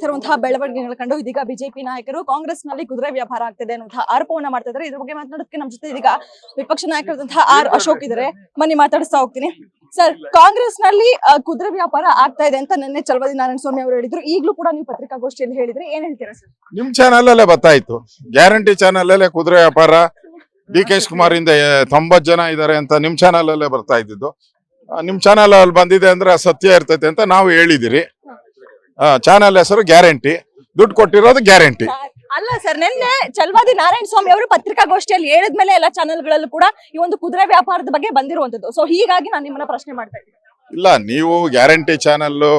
ಆಗ್ತಿರುವಂತಹ ಬೆಳವಣಿಗೆಗಳ ಕಂಡು ಇದೀಗ ಬಿಜೆಪಿ ನಾಯಕರು ಕಾಂಗ್ರೆಸ್ನಲ್ಲಿ ಕುದುರೆ ವ್ಯಾಪಾರ ಆಗ್ತಿದೆ ಅನ್ನುವಂತಹ ಆರೋಪವನ್ನ ಮಾಡ್ತಾ ಇದ್ದಾರೆ. ಇದ್ರ ಬಗ್ಗೆ ಮಾತನಾಡೋದಕ್ಕೆ ನಮ್ಮ ಜೊತೆ ಇದೀಗ ವಿಪಕ್ಷ ನಾಯಕರಾದಂತಹ ಆರ್ ಅಶೋಕ್ ಇದ್ದಾರೆ. ಮನಿ ಮಾತಾಡಿಸ್ತಾ ಹೋಗ್ತೀನಿ. ಸರ್ ಕಾಂಗ್ರೆಸ್ನಲ್ಲಿ ಕುದುರೆ ವ್ಯಾಪಾರ ಆಗ್ತಾ ಇದೆ ಅಂತ ನಿನ್ನೆ ಚಲವದಿ ನಾರಾಯಣ ಸ್ವಾಮಿ ಅವರು ಹೇಳಿದ್ರು. ಈಗಲೂ ಕೂಡ ನೀವು ಪತ್ರಿಕಾಗೋಷ್ಠಿಯಲ್ಲಿ ಹೇಳಿದ್ರೆ ಏನ್ ಹೇಳ್ತೀರಾ ಸರ್? ನಿಮ್ ಚಾನಲ್ ಅಲ್ಲೇ ಬರ್ತಾಯ್ತು ಗ್ಯಾರಂಟಿ ಚಾನಲ್ ಅಲ್ಲೇ ಕುದುರೆ ವ್ಯಾಪಾರ. ಡಿ ಕೆ ಶಿವಕುಮಾರ್ ಇಂದ ತೊಂಬತ್ ಜನ ಇದಾರೆ ಅಂತ ನಿಮ್ ಚಾನಲ್ ಅಲ್ಲೇ ಬರ್ತಾ ಇದ್ದಿದ್ದು. ನಿಮ್ ಚಾನಲ್ ಅಲ್ಲಿ ಬಂದಿದೆ ಅಂದ್ರೆ ಅದು ಸತ್ಯ ಇರ್ತೈತೆ ಅಂತ ನಾವು ಹೇಳಿದಿರಿ. ಚಾನಲ್ ಹೆಸರು ಗ್ಯಾರಂಟಿ. ದುಡ್ಡು ಕೊಟ್ಟಿರೋದು ಗ್ಯಾರಂಟಿ. ಅಲ್ಲ ಸರ್ ನಿನ್ನೆ ಚಲವಾದಿ ನಾರಾಯಣ ಸ್ವಾಮಿ ಅವರು ಪತ್ರಿಕಾಗೋಷ್ಠಿಯಲ್ಲಿ ಹೇಳಿದ್ಮೇಲೆ ಎಲ್ಲ ಚಾನೆಲ್ಗಳಲ್ಲೂ ಕೂಡ ಈ ಒಂದು ಕುದುರೆ ವ್ಯಾಪಾರದ ಬಗ್ಗೆ ಬಂದಿರುವಂತದ್ದು ಸೊ ಹೀಗಾಗಿ ನಾನು ನಿಮ್ಮನ್ನ ಪ್ರಶ್ನೆ ಮಾಡ್ತಾ ಇದ್ದೀನಿ. ಇಲ್ಲ ನೀವು ಗ್ಯಾರಂಟಿ ಚಾನಲ್ಲು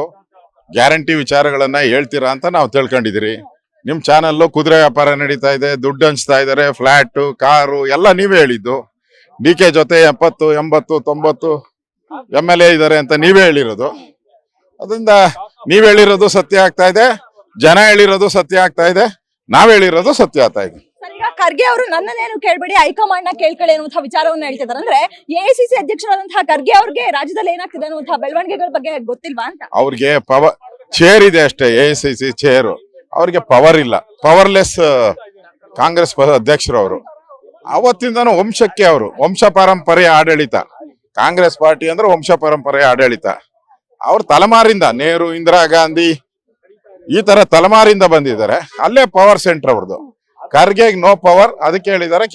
ಗ್ಯಾರಂಟಿ ವಿಚಾರಗಳನ್ನ ಹೇಳ್ತೀರಾ ಅಂತ ನಾವು ತಿಳ್ಕೊಂಡಿದ್ದೀರಿ. ನಿಮ್ ಚಾನೆಲ್ ಕುದುರೆ ವ್ಯಾಪಾರ ನಡೀತಾ ಇದೆ ದುಡ್ಡು ಹಂಚ್ತಾ ಇದಾರೆ ಫ್ಲಾಟ್ ಕಾರು ಎಲ್ಲ ನೀವೇ ಹೇಳಿದ್ದು. ಡಿ ಕೆ ಜೊತೆ ಎಪ್ಪತ್ತು ಎಂಬತ್ತು ತೊಂಬತ್ತು ಎಂ ಎಲ್ ಎ ಇದಾರೆ ಅಂತ ನೀವೇ ಹೇಳಿರೋದು. ಅದರಿಂದ ನೀವ್ ಹೇಳಿರೋದು ಸತ್ಯ ಆಗ್ತಾ ಇದೆ ಜನ ಹೇಳಿರೋದು ಸತ್ಯ ಆಗ್ತಾ ಇದೆ ನಾವ್ ಹೇಳಿರೋದು ಸತ್ಯ ಆಗ್ತಾ ಇದೆ. ಈಗ ಖರ್ಗೆ ಅವರು ನನ್ನನ್ನೇನು ಕೇಳ್ಬೇಡಿ ಹೈಕಮಾಂಡ್ನ ಕೇಳ್ಕೊಳ್ಳಿ ಅನ್ನುವಂತಹ ವಿಚಾರವನ್ನು ಹೇಳ್ತಿದ್ದಾರೆ ಅಂದ್ರೆ ಎಐಸಿಸಿ ಅಧ್ಯಕ್ಷರಾದಂತಹ ಖರ್ಗೆ ಅವ್ರಿಗೆ ರಾಜ್ಯದಲ್ಲಿ ಏನಾಗ್ತಿದೆ ಅನ್ನುವಂತಹ ಬೆಳವಣಿಗೆಗಳ ಬಗ್ಗೆ ಗೊತ್ತಿಲ್ವಾ ಅಂತ? ಅವ್ರಿಗೆ ಪವರ್ ಚೇರ್ ಇದೆ ಅಷ್ಟೇ ಎ ಸಿ ಸಿ ಚೇರು ಅವ್ರಿಗೆ ಪವರ್ ಇಲ್ಲ. ಪವರ್ಲೆಸ್ ಕಾಂಗ್ರೆಸ್ ಅಧ್ಯಕ್ಷರು ಅವರು. ಅವತ್ತಿಂದನೂ ವಂಶಕ್ಕೆ ಅವರು. ವಂಶ ಪಾರಂಪರೆಯ ಆಡಳಿತ. ಕಾಂಗ್ರೆಸ್ ಪಾರ್ಟಿ ಅಂದ್ರೆ ವಂಶ ಪರಂಪರೆಯ ಆಡಳಿತ. ಅವ್ರ ತಲೆಮಾರಿಂದ ನೆಹರು ಇಂದಿರಾ ಗಾಂಧಿ ಈ ತರ ತಲೆಮಾರಿಂದ ಬಂದಿದ್ದಾರೆ. ಅಲ್ಲೇ ಪವರ್ ಸೆಂಟರ್ ಅವ್ರದ್ದು ಖರ್ಗೆ ನೋ ಪವರ್ ಅದಕ್ಕೆ ಹೇಳಿದ್ದಾರೆ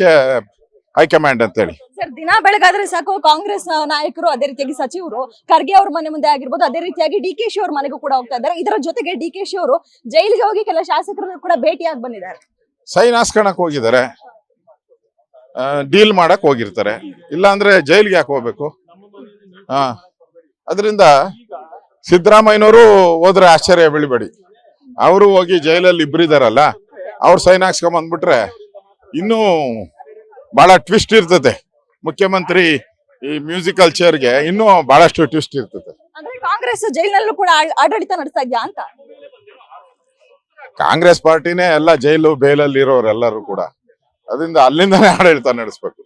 ಹೈಕಮಾಂಡ್ ಅಂತ ಹೇಳಿ ಸರ್ ದಿನ ಬೆಳಗಾದ್ರೆ ಸಾಕು ಕಾಂಗ್ರೆಸ್ ನಾಯಕರು ಅದೇ ರೀತಿಯಾಗಿ ಸಚಿವರು ಖರ್ಗೆ ಅವ್ರ ಮನೆ ಮುಂದೆ ಆಗಿರ್ಬೋದು ಅದೇ ರೀತಿಯಾಗಿ ಡಿ ಕೆ ಶಿ ಅವ್ರ ಮನೆಗೂ ಕೂಡ ಹೋಗ್ತಾ ಇದ್ದಾರೆ. ಇದರ ಜೊತೆಗೆ ಡಿ ಕೆ ಶಿ ಅವರು ಜೈಲಿಗೆ ಹೋಗಿ ಕೆಲ ಶಾಸಕರನ್ನು ಕೂಡ ಭೇಟಿಯಾಗಿ ಬಂದಿದ್ದಾರೆ. ಸೈನ್ ಹೋಗಿದ್ದಾರೆ. ಡೀಲ್ ಮಾಡಕ್ ಹೋಗಿರ್ತಾರೆ. ಇಲ್ಲಾಂದ್ರೆ ಜೈಲಿಗೆ ಯಾಕೆ ಹೋಗ್ಬೇಕು? ಹಾ ಅದರಿಂದ ಸಿದ್ದರಾಮಯ್ಯನವರು ಹೋದ್ರೆ ಆಶ್ಚರ್ಯ ಬೀಳ್ಬೇಡಿ. ಅವರು ಹೋಗಿ ಜೈಲಲ್ಲಿ ಇಬ್ಬರಿದಾರಲ್ಲ ಅವ್ರು ಸೈನ್ ಹಾಕ್ಸ್ಕೊಂಡ್ ಬಂದ್ಬಿಟ್ರೆ ಇನ್ನೂ ಬಹಳ ಟ್ವಿಸ್ಟ್ ಇರ್ತದೆ. ಮುಖ್ಯಮಂತ್ರಿ ಈ ಮ್ಯೂಸಿಕಲ್ ಚೇರ್ಗೆ ಇನ್ನೂ ಬಹಳಷ್ಟು ಟ್ವಿಸ್ಟ್ ಇರ್ತದೆ. ಅಂದ್ರೆ ಕಾಂಗ್ರೆಸ್ ಜೈಲಲ್ಲೂ ಕೂಡ ಆಡಳಿತ ನಡೆಸ್ತಾ ಇದೆಯಾ ಅಂತ? ಕಾಂಗ್ರೆಸ್ ಪಾರ್ಟಿನೇ ಎಲ್ಲ ಜೈಲು ಬೇಲಲ್ಲಿ ಇರೋರೆಲ್ಲರೂ ಕೂಡ ಅದರಿಂದ ಅಲ್ಲಿಂದನೇ ಆಡಳಿತ ನಡೆಸ್ಬೇಕು.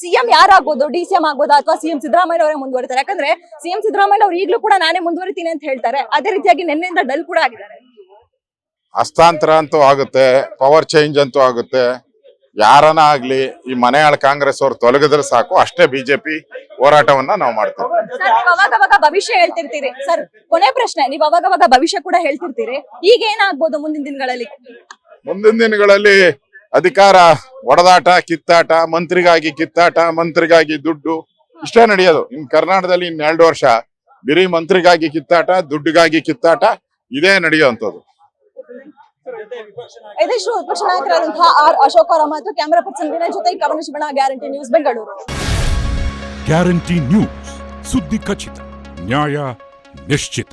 ಸಿಎಂ ಯಾರಾಗ್ಬೋದು ಡಿ ಸಿಎಂ ಆಗ್ಬೋದಾ ಅಥವಾ ಸಿಎಂ ಸಿದ್ದರಾಮಯ್ಯ ಅವರೇ ಮುಂದುವರಿತಾರೆ? ಯಾಕಂದ್ರೆ ಸಿಎಂ ಸಿದ್ದರಾಮಯ್ಯ ಅವರು ಈಗಲೂ ಕೂಡ ನಾನೇ ಮುಂದುವರಿತೀನಿ ಅಂತ ಹೇಳ್ತಾರೆ. ಅದೇ ರೀತಿಯಾಗಿ ನಿನ್ನೆಯಿಂದ ಡಲ್ ಕೂಡ ಆಗಿದ್ದಾರೆ. ಹಸ್ತಾಂತರ ಅಂತೂ ಆಗುತ್ತೆ ಪವರ್ ಚೇಂಜ್ ಅಂತೂ ಆಗುತ್ತೆ. ಯಾರನ ಆಗ್ಲಿ ಈ ಮನೆಯಾಳ ಕಾಂಗ್ರೆಸ್ ಅವ್ರು ತೊಲಗಿದ್ರೆ ಸಾಕು ಅಷ್ಟೇ ಬಿಜೆಪಿ ಹೋರಾಟವನ್ನ ನಾವು ಮಾಡ್ತೀವಿ. ಸರ್ ನೀವು ಅವಾಗ ಅವಾಗ ಭವಿಷ್ಯ ಹೇಳ್ತಿರ್ತೀರಿ. ಸರ್ ಕೊನೆ ಪ್ರಶ್ನೆ ನೀವು ಅವಾಗ ಅವಾಗ ಭವಿಷ್ಯ ಕೂಡ ಹೇಳ್ತಿರ್ತೀರಿ. ಈಗ ಏನಾಗ್ಬೋದು ಮುಂದಿನ ದಿನಗಳಲ್ಲಿ? ಮುಂದಿನ ದಿನಗಳಲ್ಲಿ ಅಧಿಕಾರ ಒಡದಾಟ ಕಿತ್ತಾಟ ಮಂತ್ರಿಗಾಗಿ ಕಿತ್ತಾಟ ಮಂತ್ರಿಗಾಗಿ ದುಡ್ಡು ಇಷ್ಟೇ ನಡೆಯೋದು. ಇನ್ ಕರ್ನಾಟಕದಲ್ಲಿ ಇನ್ ಎರಡು ವರ್ಷ ಬಿರಿ ಮಂತ್ರಿಗಾಗಿ ಕಿತ್ತಾಟ ದುಡ್ಡಿಗಾಗಿ ಕಿತ್ತಾಟ ಇದೇ ನಡೆಯುವಂಥದ್ದು. ಇದಿಷ್ಟು ವಿಪಕ್ಷ ನಾಯಕರಾದಂತಹ ಆರ್ ಅಶೋಕ್ ಅವರ ಮಾತು ಕ್ಯಾಮರಾ ಪರ್ಸನ್ ವಿನಯ್ ಜೊತೆ Kavana Shivana guarantee news Bengaluru. Guarantee news ಸುದ್ದಿ ಖಚಿತ ನ್ಯಾಯ ನಿಶ್ಚಿತ.